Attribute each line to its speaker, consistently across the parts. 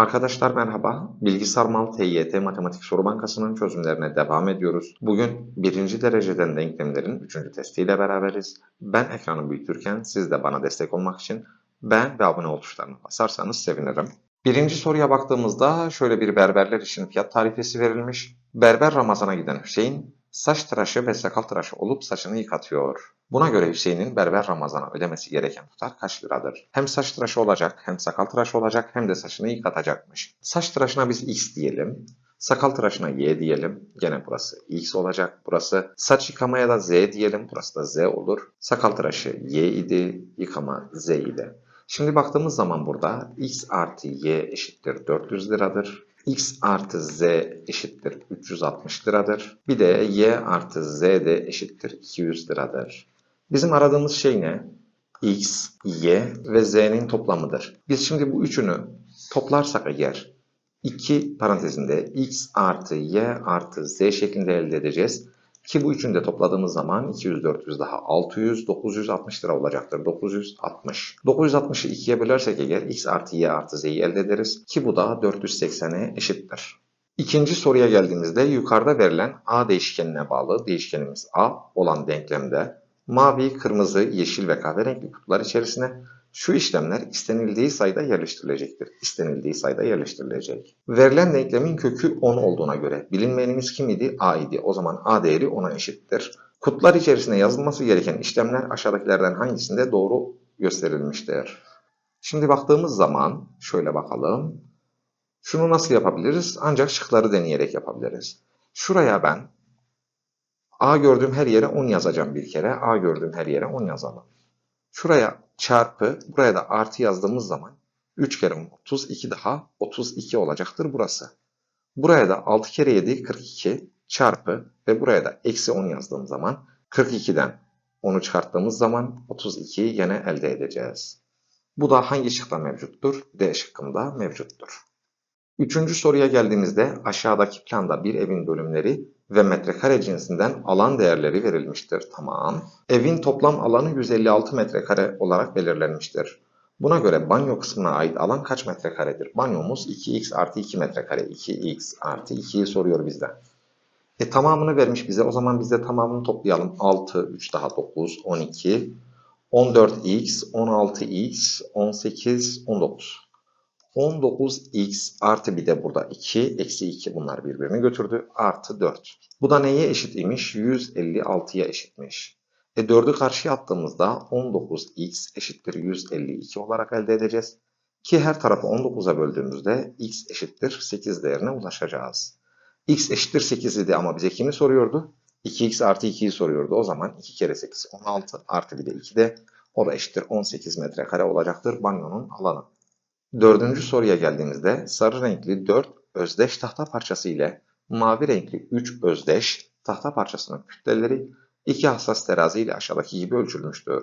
Speaker 1: Arkadaşlar merhaba. Bilgisayar Mal TYT Matematik Soru Bankası'nın çözümlerine devam ediyoruz. Bugün birinci dereceden denklemlerin üçüncü testiyle beraberiz. Ben ekranı büyütürken siz de bana destek olmak için beğen ve abone ol tuşlarına basarsanız sevinirim. Birinci soruya baktığımızda şöyle bir berberler için fiyat tarifesi verilmiş. Berber Ramazan'a giden Hüseyin saç tıraşı ve sakal tıraşı olup saçını yıkatıyor. Buna göre Hüseyin'in berber Ramazan'a ödemesi gereken tutar kaç liradır? Hem saç tıraşı olacak, hem sakal tıraşı olacak, hem de saçını yıkatacakmış. Saç tıraşına biz x diyelim. Sakal tıraşına y diyelim. Gene burası x olacak. Burası saç yıkamaya da z diyelim. Burası da z olur. Sakal tıraşı y idi. Yıkama z idi. Şimdi baktığımız zaman burada x artı y eşittir 400 liradır. X artı z eşittir 360 liradır. Bir de y artı z de eşittir 200 liradır. Bizim aradığımız şey ne? x, y ve z'nin toplamıdır. Biz şimdi bu üçünü toplarsak eğer 2 parantezinde x artı y artı z şeklinde elde edeceğiz. Ki bu üçünü de topladığımız zaman 200, 400 daha 600, 960 lira olacaktır. 960. 960'ı 2'ye bölersek eğer x artı y artı z'yi elde ederiz. Ki bu da 480'e eşittir. İkinci soruya geldiğimizde yukarıda verilen a değişkenine bağlı değişkenimiz a olan denklemde mavi, kırmızı, yeşil ve kahverengi kutular içerisine şu işlemler istenildiği sayıda yerleştirilecektir. İstenildiği sayıda yerleştirilecek. Verilen denklemin kökü 10 olduğuna göre bilinmeyenimiz kim idi? A idi. O zaman A değeri 10'a eşittir. Kutular içerisine yazılması gereken işlemler aşağıdakilerden hangisinde doğru gösterilmiştir? Şimdi baktığımız zaman şöyle bakalım. Şunu nasıl yapabiliriz? Ancak şıkları deneyerek yapabiliriz. Şuraya ben A gördüğüm her yere 10 yazacağım bir kere. A gördüğüm her yere 10 yazalım. Şuraya çarpı, buraya da artı yazdığımız zaman 3 kere 10, 32 daha 32 olacaktır burası. Buraya da 6 kere 7, 42 çarpı ve buraya da eksi 10 yazdığım zaman 42'den 10'u çıkarttığımız zaman 32 yine elde edeceğiz. Bu da hangi şıkta mevcuttur? D şıkkında mevcuttur. Üçüncü soruya geldiğimizde aşağıdaki planda bir evin bölümleri ve metrekare cinsinden alan değerleri verilmiştir. Tamam. Evin toplam alanı 156 metrekare olarak belirlenmiştir. Buna göre banyo kısmına ait alan kaç metrekaredir? Banyomuz 2x artı 2 metrekare. 2x artı 2'yi soruyor bizden. E tamamını vermiş bize. O zaman biz de tamamını toplayalım. 6, 3 daha 9, 12, 14x, 16x, 18, 19. 19x artı bir de burada 2, eksi 2 bunlar birbirini götürdü. Artı 4. Bu da neye eşit imiş? 156'ya eşitmiş. E 4'ü karşıya attığımızda 19x eşittir 152 olarak elde edeceğiz. Ki her tarafı 19'a böldüğümüzde x eşittir 8 değerine ulaşacağız. x eşittir 8 idi ama bize kimi soruyordu? 2x artı 2'yi soruyordu. O zaman 2 kere 8 16 artı bir de 2 de o da eşittir 18 metrekare olacaktır banyonun alanı. Dördüncü soruya geldiğimizde sarı renkli 4 özdeş tahta parçası ile mavi renkli 3 özdeş tahta parçasının kütleleri iki hassas terazi ile aşağıdaki gibi ölçülmüştür.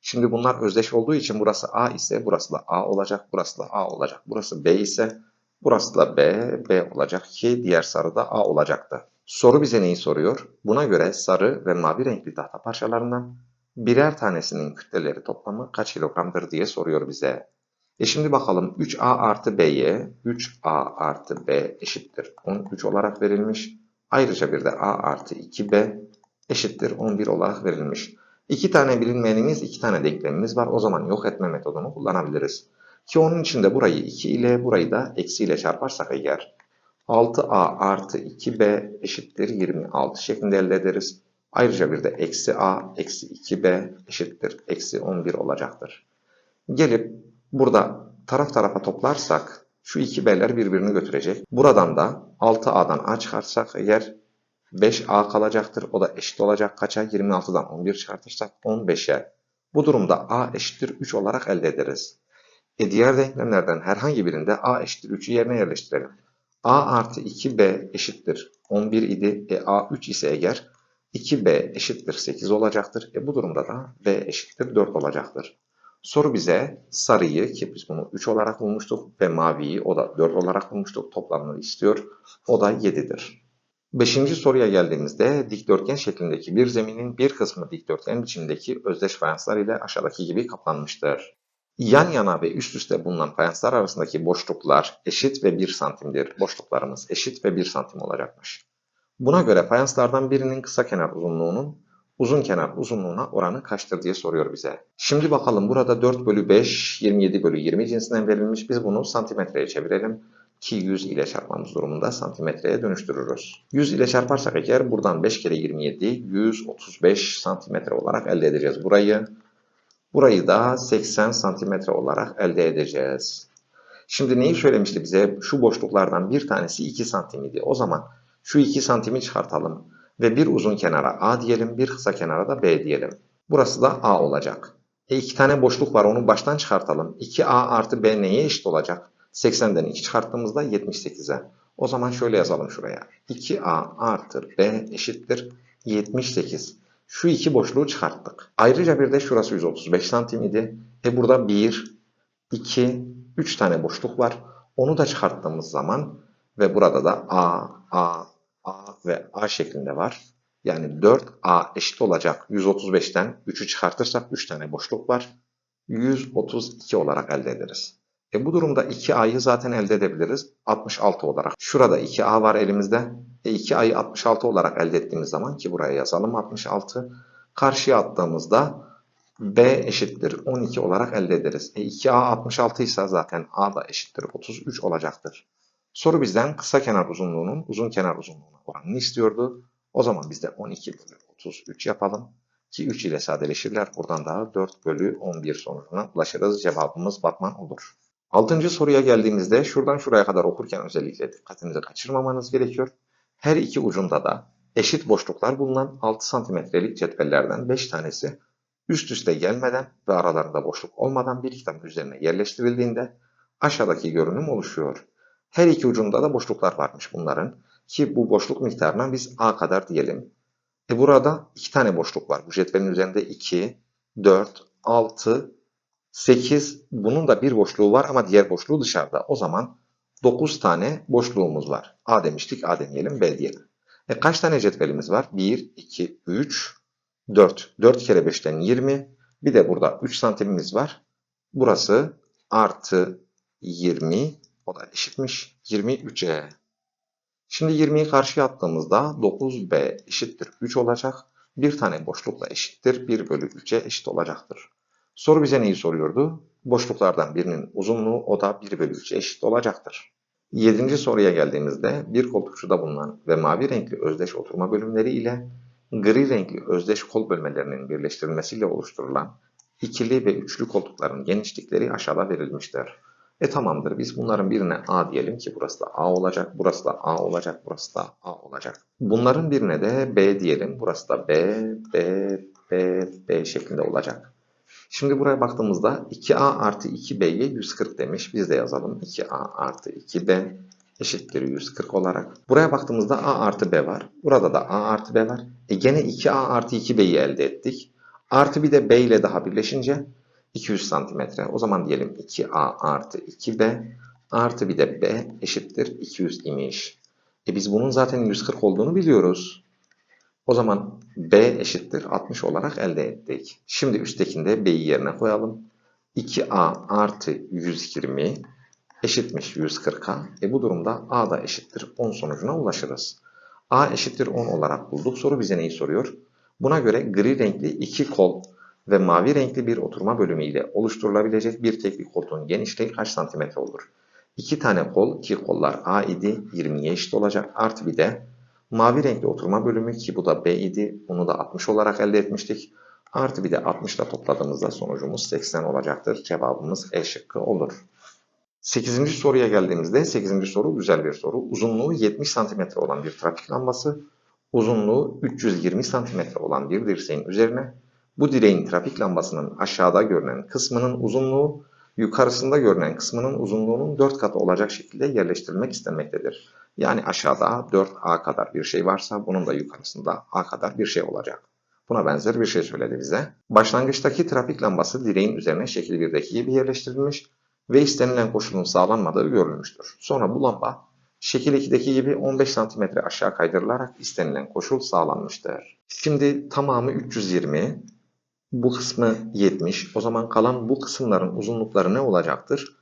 Speaker 1: Şimdi bunlar özdeş olduğu için burası A ise burası da A olacak, burası da A olacak. Burası B ise burası da B, B olacak ki diğer sarı da A olacaktı. Soru bize neyi soruyor? Buna göre sarı ve mavi renkli tahta parçalarından birer tanesinin kütleleri toplamı kaç kilogramdır diye soruyor bize. E şimdi bakalım 3a artı b'ye 3a artı b eşittir 13 olarak verilmiş. Ayrıca bir de a artı 2b eşittir 11 olarak verilmiş. İki tane bilinmeyenimiz, iki tane denklemimiz var. O zaman yok etme metodunu kullanabiliriz. Ki onun için de burayı 2 ile burayı da eksi ile çarparsak eğer 6a artı 2b eşittir 26 şeklinde elde ederiz. Ayrıca bir de eksi a eksi 2b eşittir eksi 11 olacaktır. Gelip Burada taraf tarafa toplarsak şu iki b'ler birbirini götürecek. Buradan da 6a'dan a çıkartsak eğer 5a kalacaktır. O da eşit olacak kaça? 26'dan 11 çıkartırsak 15'e. Bu durumda a eşittir 3 olarak elde ederiz. E diğer denklemlerden herhangi birinde a eşittir 3'ü yerine yerleştirelim. a artı 2b eşittir 11 idi. E a 3 ise eğer 2b eşittir 8 olacaktır. E bu durumda da b eşittir 4 olacaktır. Soru bize sarıyı ki biz bunu 3 olarak bulmuştuk ve maviyi o da 4 olarak bulmuştuk toplamını istiyor. O da 7'dir. Beşinci soruya geldiğimizde dikdörtgen şeklindeki bir zeminin bir kısmı dikdörtgen biçimindeki özdeş fayanslar ile aşağıdaki gibi kaplanmıştır. Yan yana ve üst üste bulunan fayanslar arasındaki boşluklar eşit ve 1 santimdir. Boşluklarımız eşit ve 1 santim olacakmış. Buna göre fayanslardan birinin kısa kenar uzunluğunun uzun kenar uzunluğuna oranı kaçtır diye soruyor bize. Şimdi bakalım burada 4 bölü 5, 27 bölü 20 cinsinden verilmiş. Biz bunu santimetreye çevirelim ki 100 ile çarpmamız durumunda santimetreye dönüştürürüz. 100 ile çarparsak eğer buradan 5 kere 27 135 santimetre olarak elde edeceğiz burayı. Burayı da 80 santimetre olarak elde edeceğiz. Şimdi neyi söylemişti bize? Şu boşluklardan bir tanesi 2 santim idi. O zaman şu 2 santimi çıkartalım ve bir uzun kenara A diyelim, bir kısa kenara da B diyelim. Burası da A olacak. E iki tane boşluk var onu baştan çıkartalım. 2A artı B neye eşit olacak? 80'den 2 çıkarttığımızda 78'e. O zaman şöyle yazalım şuraya. 2A artı B eşittir 78. Şu iki boşluğu çıkarttık. Ayrıca bir de şurası 135 santim idi. E burada 1, 2, 3 tane boşluk var. Onu da çıkarttığımız zaman ve burada da A, A, ve A şeklinde var. Yani 4A eşit olacak 135'ten 3'ü çıkartırsak 3 tane boşluk var. 132 olarak elde ederiz. E bu durumda 2A'yı zaten elde edebiliriz 66 olarak. Şurada 2A var elimizde. E 2A'yı 66 olarak elde ettiğimiz zaman ki buraya yazalım 66. Karşıya attığımızda B eşittir 12 olarak elde ederiz. E 2A 66 ise zaten A da eşittir 33 olacaktır. Soru bizden kısa kenar uzunluğunun uzun kenar uzunluğuna oranını istiyordu. O zaman biz de 12 bölü 33 yapalım. Ki 3 ile sadeleşirler. Buradan da 4 bölü 11 sonucuna ulaşırız. Cevabımız Batman olur. Altıncı soruya geldiğimizde şuradan şuraya kadar okurken özellikle dikkatinizi kaçırmamanız gerekiyor. Her iki ucunda da eşit boşluklar bulunan 6 santimetrelik cetvellerden 5 tanesi üst üste gelmeden ve aralarında boşluk olmadan bir kitabın üzerine yerleştirildiğinde aşağıdaki görünüm oluşuyor. Her iki ucunda da boşluklar varmış bunların ki bu boşluk miktarına biz A kadar diyelim. E burada iki tane boşluk var. Bu cetvelin üzerinde 2, 4, 6, 8 bunun da bir boşluğu var ama diğer boşluğu dışarıda. O zaman 9 tane boşluğumuz var. A demiştik A demeyelim B diyelim. E kaç tane cetvelimiz var? 1, 2, 3, 4. 4 kere 5'ten 20. Bir de burada 3 santimimiz var. Burası artı 20. O da eşitmiş. 23'e. Şimdi 20'yi karşıya attığımızda 9b eşittir 3 olacak. Bir tane boşlukla eşittir. 1 bölü 3'e eşit olacaktır. Soru bize neyi soruyordu? Boşluklardan birinin uzunluğu o da 1 bölü 3'e eşit olacaktır. Yedinci soruya geldiğimizde bir koltukçuda bulunan ve mavi renkli özdeş oturma bölümleri ile gri renkli özdeş kol bölmelerinin birleştirilmesiyle oluşturulan ikili ve üçlü koltukların genişlikleri aşağıda verilmiştir. E tamamdır biz bunların birine A diyelim ki burası da A olacak, burası da A olacak, burası da A olacak. Bunların birine de B diyelim, burası da B, B, B, B şeklinde olacak. Şimdi buraya baktığımızda 2A artı 2B'ye 140 demiş. Biz de yazalım 2A artı 2B eşittir 140 olarak. Buraya baktığımızda A artı B var. Burada da A artı B var. E gene 2A artı 2B'yi elde ettik. Artı bir de B ile daha birleşince 200 santimetre. O zaman diyelim 2A artı 2B artı bir de B eşittir 200 imiş. E biz bunun zaten 140 olduğunu biliyoruz. O zaman B eşittir 60 olarak elde ettik. Şimdi üsttekinde B'yi yerine koyalım. 2A artı 120 eşitmiş 140'a. E bu durumda A da eşittir 10 sonucuna ulaşırız. A eşittir 10 olarak bulduk. Soru bize neyi soruyor? Buna göre gri renkli iki kol ve mavi renkli bir oturma bölümü ile oluşturulabilecek bir tekli koltuğun genişliği kaç santimetre olur? İki tane kol ki kollar A idi 20'ye eşit olacak. Artı bir de mavi renkli oturma bölümü ki bu da B idi. Bunu da 60 olarak elde etmiştik. Artı bir de 60 ile topladığımızda sonucumuz 80 olacaktır. Cevabımız E şıkkı olur. 8. soruya geldiğimizde 8. soru güzel bir soru. Uzunluğu 70 cm olan bir trafik lambası, uzunluğu 320 cm olan bir dirseğin üzerine bu direğin trafik lambasının aşağıda görünen kısmının uzunluğu yukarısında görünen kısmının uzunluğunun 4 katı olacak şekilde yerleştirilmek istenmektedir. Yani aşağıda 4A kadar bir şey varsa bunun da yukarısında A kadar bir şey olacak. Buna benzer bir şey söyledi bize. Başlangıçtaki trafik lambası direğin üzerine şekil 1'deki gibi yerleştirilmiş ve istenilen koşulun sağlanmadığı görülmüştür. Sonra bu lamba şekil 2'deki gibi 15 cm aşağı kaydırılarak istenilen koşul sağlanmıştır. Şimdi tamamı 320, Bu kısmı 70. O zaman kalan bu kısımların uzunlukları ne olacaktır?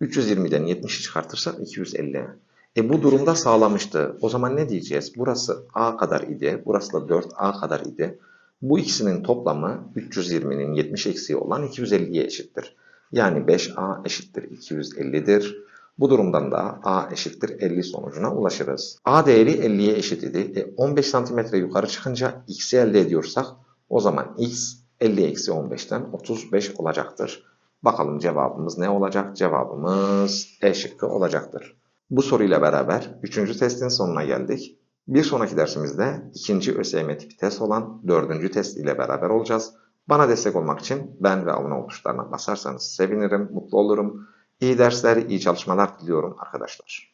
Speaker 1: 320'den 70'i çıkartırsak 250. E bu durumda sağlamıştı. O zaman ne diyeceğiz? Burası A kadar idi. Burası da 4A kadar idi. Bu ikisinin toplamı 320'nin 70 eksiği olan 250'ye eşittir. Yani 5A eşittir 250'dir. Bu durumdan da A eşittir 50 sonucuna ulaşırız. A değeri 50'ye eşit idi. E 15 santimetre yukarı çıkınca x'i elde ediyorsak o zaman x 50 eksi 15'ten 35 olacaktır. Bakalım cevabımız ne olacak? Cevabımız E şıkkı olacaktır. Bu soruyla beraber 3. testin sonuna geldik. Bir sonraki dersimizde ikinci ÖSYM tipi test olan 4. test ile beraber olacağız. Bana destek olmak için ben ve abone ol basarsanız sevinirim, mutlu olurum. İyi dersler, iyi çalışmalar diliyorum arkadaşlar.